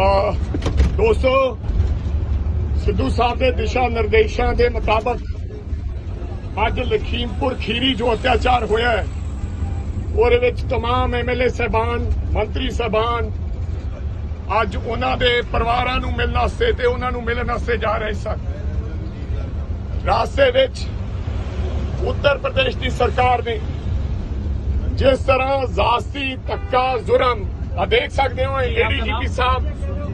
ਅਹ ਦੋਸਤੋ ਸਿੱਧੂ ਸਾਹਿਬ ਦੇ ਦਿਸ਼ਾ ਨਿਰਦੇਸ਼ਾਂ ਦੇ ਮੁਤਾਬਕ ਅੱਜ ਲਖੀਮਪੁਰ ਖੀਰੀ ਜੋ ਅਤਿਆਚਾਰ ਹੋਇਆ ਹੈ ਉਹਦੇ ਵਿੱਚ तमाम ਐਮਐਲਏ ਸਹਿਬਾਨ ਮੰਤਰੀ ਸਹਿਬਾਨ ਅੱਜ ਉਹਨਾਂ ਦੇ ਪਰਿਵਾਰਾਂ ਨੂੰ ਮਿਲਣ ਵਾਸਤੇ ਤੇ ਉਹਨਾਂ ਨੂੰ ਮਿਲਣ ਵਾਸਤੇ ਜਾ ਰਹੇ ਸਨ ਰਾਸਤੇ ਵਿੱਚ ਉੱਤਰ ਪ੍ਰਦੇਸ਼ ਦੀ ਸਰਕਾਰ ਨੇ ਜਿਸ ਤਰ੍ਹਾਂ ਜ਼ਾਸਤੀ ਧੱਕਾ ਜ਼ੁਰਮ ਆ ਦੇਖ ਸਕਦੇ ਹੋ ਏਡੀਜੀਪੀ ਸਾਹਿਬ आप लोगों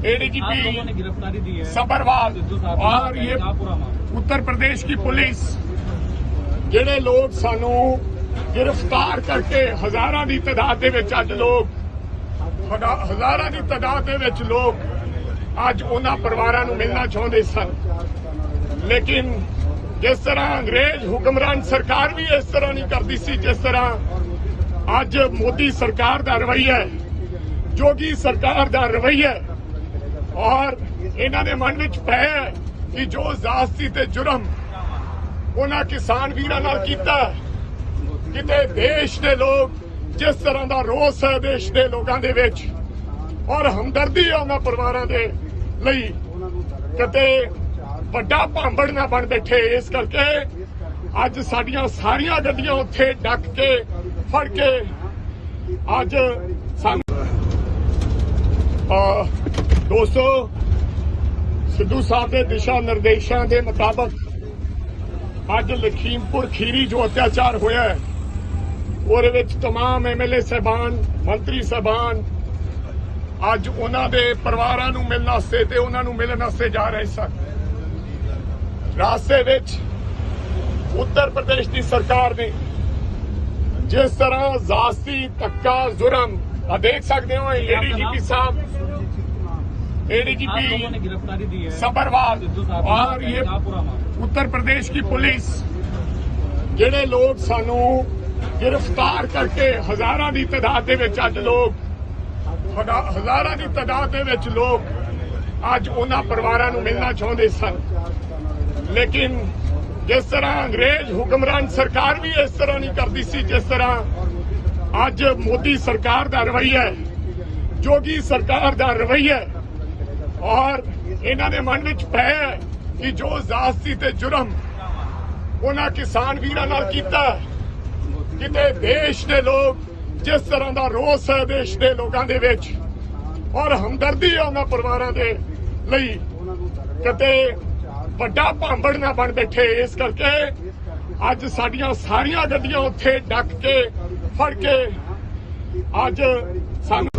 ने एडीजीपी गिरफ्तारी दी है सबरवाल सिद्धू साहब और ने ये कहा पूरा मामला ਉੱਤਰ ਪ੍ਰਦੇਸ਼ ਦੀ ਪੁਲਿਸ ਜਿਹੜੇ ਲੋਕ ਸਾਨੂੰ ਗ੍ਰਿਫਤਾਰ ਕਰਕੇ ਹਜ਼ਾਰਾਂ ਦੀ ਤਾਦਾਦ ਦੇ ਵਿੱਚ ਅੱਜ ਲੋਕ ਹਜ਼ਾ- ਹਜ਼ਾਰਾਂ ਦੀ ਤਾਦਾਦ ਦੇ ਵਿੱਚ ਲੋਕ ਅੱਜ ਉਹਨਾਂ ਪਰਿਵਾਰਾਂ ਨੂੰ ਮਿਲਣਾ ਚਾਹੁੰਦੇ ਸਨ ਲੇਕਿਨ ਜਿਸ ਤਰ੍ਹਾਂ ਅੰਗਰੇਜ਼ ਹੁਕਮਰਾਨ ਸਰਕਾਰ ਵੀ ਇਸ ਤਰ੍ਹਾਂ ਨਹੀਂ ਕਰਦੀ ਸੀ ਜਿਸ ਤਰ੍ਹਾਂ ਅੱਜ ਮੋਦੀ ਸਰਕਾਰ ਦਾ ਰਵੱਈਆ ਜੋਗੀ ਸਰਕਾਰ ਦਾ ਰਵੱਈਆ ਔਰ ਇਹਨਾਂ ਦੇ ਮਨ ਵਿੱਚ ਪੈ ਕਿ ਜੋ ਜ਼ਾਸਤੀ ਤੇ ਜੁਰਮ ਉਹਨਾਂ ਕਿਸਾਨ ਵੀਰਾਂ ਨਾਲ ਕੀਤਾ ਕਿਤੇ ਦੇਸ਼ ਦੇ ਲੋਕ ਜਿਸ ਤਰ੍ਹਾਂ ਦਾ ਰੋਸ ਹੈ ਦੇਸ਼ ਦੇ ਲੋਕਾਂ ਦੇ ਵਿੱਚ, ਔਰ ਹਮਦਰਦੀ ਹੈ ਉਹਨਾਂ ਪਰਿਵਾਰਾਂ ਦੇ ਲਈ, ਕਿਤੇ ਵੱਡਾ ਭਾਂਬੜ ਨਾ ਬਣ ਬੈਠੇ। ਇਸ ਕਰਕੇ ਅੱਜ ਸਾਡੀਆਂ ਸਾਰੀਆਂ ਗੱਡੀਆਂ ਉੱਥੇ ਡੱਕ ਕੇ ਫੜ ਕੇ ਅੱਜ ਸਾਨੂੰ ਅਹ ਦੋਸਤੋ ਸਿੱਧੂ ਸਾਹਿਬ ਦੇ ਦਿਸ਼ਾ ਨਿਰਦੇਸ਼ਾਂ ਦੇ ਮੁਤਾਬਕ ਅੱਜ ਲਖੀਮਪੁਰ ਖੀਰੀ ਜੋ ਅਤਿਆਚਾਰ ਹੋਇਆ ਹੈ ਉਹਦੇ ਵਿੱਚ तमाम ਐਮਐਲਏ ਸਹਿਬਾਨ ਮੰਤਰੀ ਸਹਿਬਾਨ ਅੱਜ ਉਹਨਾਂ ਦੇ ਪਰਿਵਾਰਾਂ ਨੂੰ ਮਿਲਣ ਵਾਸਤੇ ਤੇ ਉਹਨਾਂ ਨੂੰ ਮਿਲਣ ਵਾਸਤੇ ਜਾ ਰਹੇ ਸਨ ਰਾਸਤੇ ਵਿੱਚ ਉੱਤਰ ਪ੍ਰਦੇਸ਼ ਦੀ ਸਰਕਾਰ ਨੇ ਜਿਸ ਤਰ੍ਹਾਂ ਜ਼ਾਸਤੀ ਤੱਕਾ ਜ਼ੁਰਮ ਆ ਦੇਖ ਸਕਦੇ ਹੋ ਇਹ ਏਡੀਜੀਪੀ ਸਾਹਿਬ। ਏਡੀਜੀਪੀ ਸਬਰਵਾਲ ਔਰ ਇਹ ਉੱਤਰ ਪ੍ਰਦੇਸ਼ ਦੀ ਪੁਲਿਸ ਜਿਹੜੇ ਲੋਕ ਸਾਨੂੰ ਗ੍ਰਿਫਤਾਰ ਕਰਕੇ ਹਜ਼ਾਰਾਂ ਦੀ ਤਦਾਦ ਦੇ ਵਿੱਚ ਅੱਜ ਲੋਕ ਹਜ਼ਾਰਾਂ ਦੀ ਤਦਾਦ ਦੇ ਵਿੱਚ ਲੋਕ ਅੱਜ ਉਹਨਾਂ ਪਰਿਵਾਰਾਂ ਨੂੰ ਮਿਲਣਾ ਚਾਹੁੰਦੇ ਸਨ। ਲੇਕਿਨ ਜਿਸ ਤਰ੍ਹਾਂ ਅੰਗਰੇਜ਼ ਹੁਕਮਰਾਨ ਸਰਕਾਰ ਵੀ ਇਸ ਤਰ੍ਹਾਂ ਨਹੀਂ ਕਰਦੀ ਸੀ, ਜਿਸ ਤਰ੍ਹਾਂ ਅੱਜ ਮੋਦੀ ਸਰਕਾਰ ਦਾ ਰਵੱਈਆ ਹੈ, ਜੋਗੀ ਸਰਕਾਰ ਦਾ ਰਵੱਈਆ ਹੈ। ਔਰ ਇਹਨਾਂ ਦੇ ਮਨ ਵਿੱਚ ਪੈ ਹੈ ਕਿ ਜੋ ਜ਼ਾਸਤੀ ਤੇ ਜੁਰਮ ਉਹਨਾਂ ਕਿਸਾਨ ਵੀਰਾਂ ਨਾਲ ਕੀਤਾ ਕਿਤੇ ਦੇਸ਼ ਦੇ ਲੋਕ ਜਿਸ ਤਰ੍ਹਾਂ ਦਾ ਰੋਸ ਹੈ ਦੇਸ਼ ਦੇ ਲੋਕਾਂ ਦੇ ਵਿੱਚ, ਔਰ ਹਮਦਰਦੀ ਹੈ ਉਹਨਾਂ ਪਰਿਵਾਰਾਂ ਦੇ ਲਈ, ਕਿਤੇ ਵੱਡਾ ਭਾਂਬੜ ਨਾ ਬਣ ਬੈਠੇ। ਇਸ ਕਰਕੇ ਅੱਜ ਸਾਡੀਆਂ ਸਾਰੀਆਂ ਗੱਡੀਆਂ ਉੱਥੇ ਡੱਕ ਕੇ, ਫੜ ਕੇ ਅੱਜ ਸਾਨੂੰ